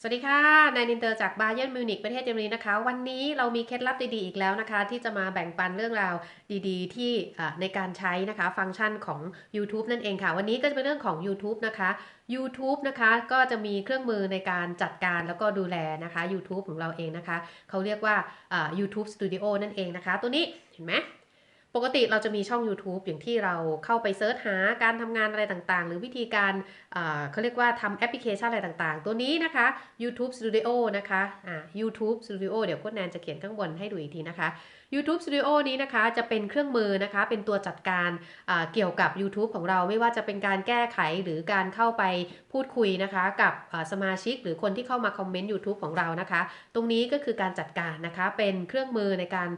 สวัสดีค่ะ นายนินเตอร์จากบาเย r n นมิวนิกประเทศเยอรมนีนะคะ วันนี้เรามีเคล็ดลับดีๆอีกแล้วนะคะ ที่จะมาแบ่งปันเรื่องราวดีๆ ที่อ่าในการใช้นะคะฟังก์ชันของ YouTube นั่นเองค่ะ วันนี้ก็จะเป็นเรื่องของ YouTube นะคะ YouTube นะคะก็จะมีเครื่องมือในการจัดการแล้วก็ดูแลนะคะ YouTube ของเราเองนะคะ เขาเรียกว่าอ่า YouTube Studio นั่นเองนะคะ ตัวนี้เห็นไหม ปกติเราจะมีช่อง YouTube อย่างที่เราเข้าไปเซิร์ชหาการทำงานอะไรต่างๆ หรือวิธีการเขาเรียกว่าทำแอปพลิเคชันอะไรต่างๆ ตัวนี้นะคะ YouTube Studio นะคะอ่า YouTube Studio เดี๋ยวโค้ดแนนจะเขียนข้างบนให้ดูอีกทีนะคะ YouTube Studio นี้นะคะจะเป็นเครื่องมือนะคะ เป็นตัวจัดการเกี่ยวกับ YouTube ของเราไม่ว่าจะเป็นการแก้ไขหรือการเข้าไปพูดคุยนะคะ กับสมาชิกหรือคนที่เข้ามาคอมเมนต์ YouTube ของเรานะคะ ตรงนี้ก็คือการจัดการนะคะเป็นเครื่องมือในการ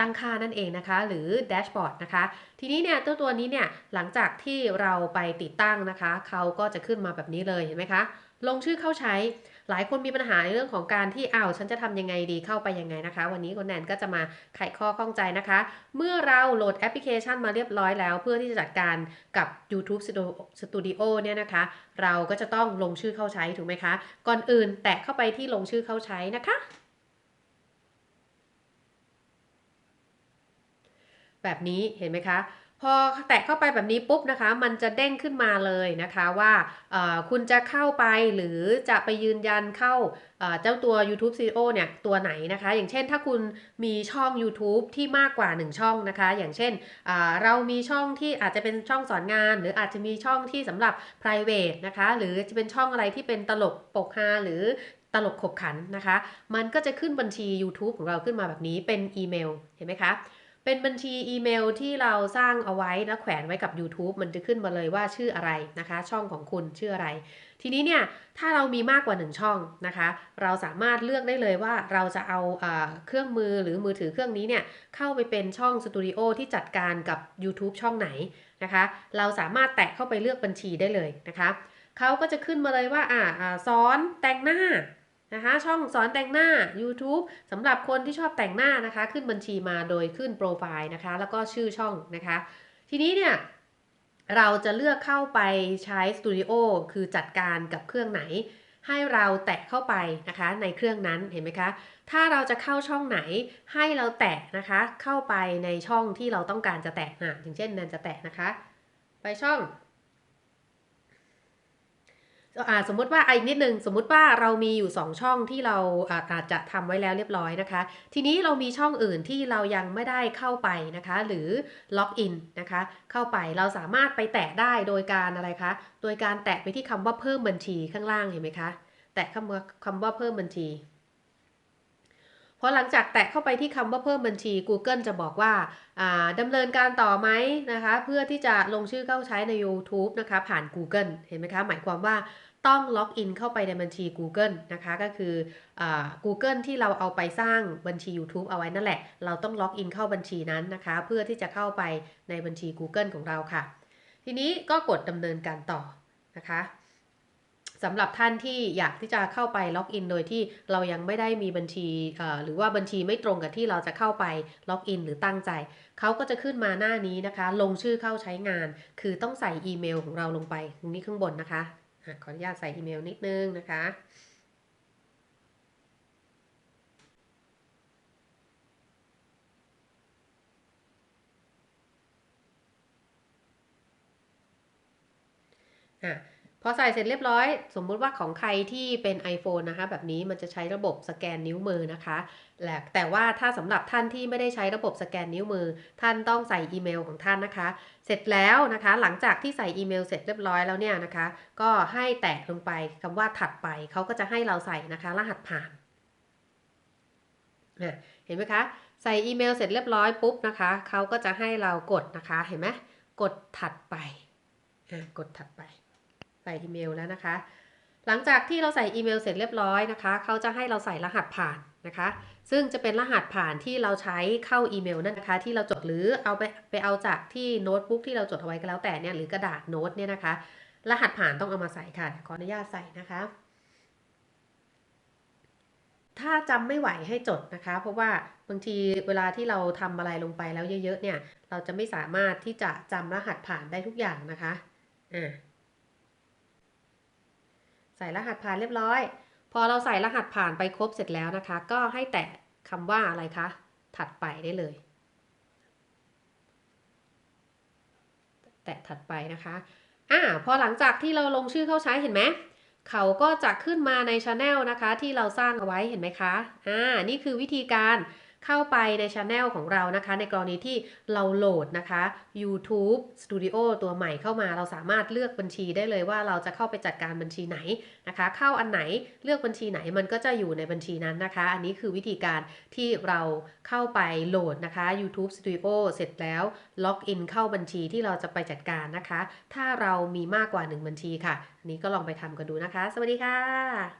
ตั้งค่านั่นเองนะคะ หรือชบอร์ดนะคะ ทีนี้เนี่ยตัวตัวนี้เนี่ยหลังจากที่เราไปติดตั้งนะคะ เขาก็จะขึ้นมาแบบนี้เลยเห็นไหมคะ ลงชื่อเข้าใช้ หลายคนมีปัญหาในเรื่องของการที่อ้าวฉันจะทำยังไงดีเข้าไปยังไงนะคะ วันนี้คนแนนก็จะมาไขข้อข้องใจนะคะ เมื่อเราโหลดแอปพลิเคชันมาเรียบร้อยแล้ว เพื่อที่จะจัดการกับ YouTube Studio เนี่ยนะคะ เราก็จะต้องลงชื่อเข้าใช้ถูกไหมคะ ก่อนอื่นแตะเข้าไปที่ลงชื่อเข้าใช้นะคะ แบบนี้เห็นไหมคะ พอแตะเข้าไปแบบนี้ปุ๊บนะคะ มันจะเด้งขึ้นมาเลยนะคะว่าคุณจะเข้าไปหรือจะไปยืนยันเข้าเจ้าตัว YouTube Studio เนี่ยตัวไหนนะคะ อย่างเช่นถ้าคุณมีช่อง YouTube ที่มากกว่า 1 ช่องนะคะ อย่างเช่นเรามีช่องที่อาจจะเป็นช่องสอนงาน หรืออาจจะมีช่องที่สำหรับ private นะคะ หรือจะเป็นช่องอะไรที่เป็นตลกปกฮาหรือตลกขบขันนะคะ มันก็จะขึ้นบัญชี YouTube ของเราขึ้นมาแบบนี้เป็นอีเมล เห็นไหมคะ เป็นบัญชีอีเมลที่เราสร้างเอาไว้และแขวนไว้กับ YouTube มันจะขึ้นมาเลยว่าชื่ออะไรนะคะ ช่องของคุณชื่ออะไร ทีนี้เนี่ยถ้าเรามีมากกว่า 1 ช่องนะคะ เราสามารถเลือกได้เลยว่าเราจะเอาอาเครื่องมือหรือมือถือเครื่องนี้เนี่ยเข้าไปเป็นช่องสตูดิโอที่จัดการกับ YouTube ช่องไหนนะคะ เราสามารถแตะเข้าไปเลือกบัญชีได้เลยนะคะเขาก็จะขึ้นมาเลยว่าอ่าอ่าสอนแต่งหน้า นะคะช่องสอนแต่งหน้า YouTube สำหรับคนที่ชอบแต่งหน้านะคะ ขึ้นบัญชีมาโดยขึ้นโปรไฟล์นะคะ แล้วก็ชื่อช่องนะคะ ทีนี้เนี่ยเราจะเลือกเข้าไปใช้ Studio คือจัดการกับเครื่องไหน ให้เราแตะเข้าไปนะคะ ในเครื่องนั้นเห็นไหมคะ ถ้าเราจะเข้าช่องไหนให้เราแตะนะคะ เข้าไปในช่องที่เราต้องการจะแตะอะอย่างเช่นนันจะแตะนะคะ ไปช่อง สมมติว่าอีกนิดนึงสมมติว่าเรามีอยู่ 2 ช่องที่เราอาอาจจะทำไว้แล้วเรียบร้อยนะคะ ทีนี้เรามีช่องอื่นที่เรายังไม่ได้เข้าไปนะคะ หรือล็อกอินนะคะ เข้าไปเราสามารถไปแตะได้โดยการอะไรคะ โดยการแตะไปที่คำว่าเพิ่มบัญชีข้างล่างเห็นไหมคะ แตะคำว่าคำว่าเพิ่มบัญชี พอหลังจากแตะเข้าไปที่คำว่าเพิ่มบัญชี Google จะบอกว่าาดำเนินการต่อไหมนะคะ เพื่อที่จะลงชื่อเข้าใช้ใน YouTube นะคะ ผ่าน Google เห็นไหมคะ หมายความว่าต้องล็อกอินเข้าไปในบัญชี Google นะคะ ก็คืออ Google ที่เราเอาไปสร้างบัญชี YouTube เอาไว้นั่นแหละ เราต้องล็อกอินเข้าบัญชีนั้นนะคะ เพื่อที่จะเข้าไปในบัญชี Google ของเราค่ะ ทีนี้ก็กดดำเนินการต่อนะคะ สำหรับท่านที่อยากที่จะเข้าไปล็อกอินโดยที่เรายังไม่ได้มีบัญชีหรือว่าบัญชีไม่ตรงกับที่เราจะเข้าไปล็อกอินหรือตั้งใจ เขาก็จะขึ้นมาหน้านี้นะคะ ลงชื่อเข้าใช้งาน คือต้องใส่อีเมลของเราลงไปตรงนี้ข้างบนนะคะอะขออนุญาตใส่อีเมลนิดนึงนะคะอะ พอใส่เสร็จเรียบร้อย สมมุติว่าของใครที่เป็น iPhone นะคะ แบบนี้มันจะใช้ระบบสแกนนิ้วมือนะคะแหละแต่ว่าถ้าสำหรับท่านที่ไม่ได้ใช้ระบบสแกนนิ้วมือ ท่านต้องใส่อีเมลของท่านนะคะ เสร็จแล้วนะคะ หลังจากที่ใส่อีเมลเสร็จเรียบร้อยแล้วเนี่ยนะคะ ก็ให้แตะลงไปคำว่าถัดไปเขาก็จะให้เราใส่นะคะ รหัสผ่านอ่เห็นไหมคะ ใส่อีเมลเสร็จเรียบร้อยปุ๊บนะคะเขาก็จะให้เรากดนะคะเห็นไหมกดถัดไปกดถัดไป ใส่อีเมลแล้วนะคะ หลังจากที่เราใส่อีเมลเสร็จเรียบร้อยนะคะ เขาจะให้เราใส่รหัสผ่านนะคะ ซึ่งจะเป็นรหัสผ่านที่เราใช้เข้าอีเมลนั่นนะคะ ที่เราจดหรือเอาไปไปเอาจากที่โน้ตบุ๊กที่เราจดเอาไว้ก็แล้วแต่เนี่ยหรือกระดาษโน้ตเนี่ยนะคะ รหัสผ่านต้องเอามาใส่ค่ะ ขออนุญาตใส่นะคะ ถ้าจำไม่ไหวให้จดนะคะ เพราะว่าบางทีเวลาที่เราทำอะไรลงไปแล้วเยอะๆเนี่ย เราจะไม่สามารถที่จะจำรหัสผ่านได้ทุกอย่างนะคะอ่า ใส่รหัสผ่านเรียบร้อย พอเราใส่รหัสผ่านไปครบเสร็จแล้วนะคะ ก็ให้แตะคำว่าอะไรคะ ถัดไปได้เลย แตะถัดไปนะคะอ่าพอหลังจากที่เราลงชื่อเข้าใช้เห็นไหมเขาก็จะขึ้นมาในช anel นะคะ ที่เราสร้างเอาไว้เห็นไหมคะอ่านี่คือวิธีการ เข้าไปในช anel ของเรานะคะ ในกรณีที่เราโหลดนะคะ YouTube Studio ตัวใหม่เข้ามา เราสามารถเลือกบัญชีได้เลยว่าเราจะเข้าไปจัดการบัญชีไหนนะคะ เข้าอันไหนเลือกบัญชีไหนมันก็จะอยู่ในบัญชีนั้นนะคะ อันนี้คือวิธีการที่เราเข้าไปโหลดนะคะ YouTube Studio เสร็จแล้วล็อกอินเข้าบัญชีที่เราจะไปจัดการนะคะ ถ้าเรามีมากกว่า 1 บัญชีค่ะ อันนี้ก็ลองไปทำกันดูนะคะ สวัสดีค่ะ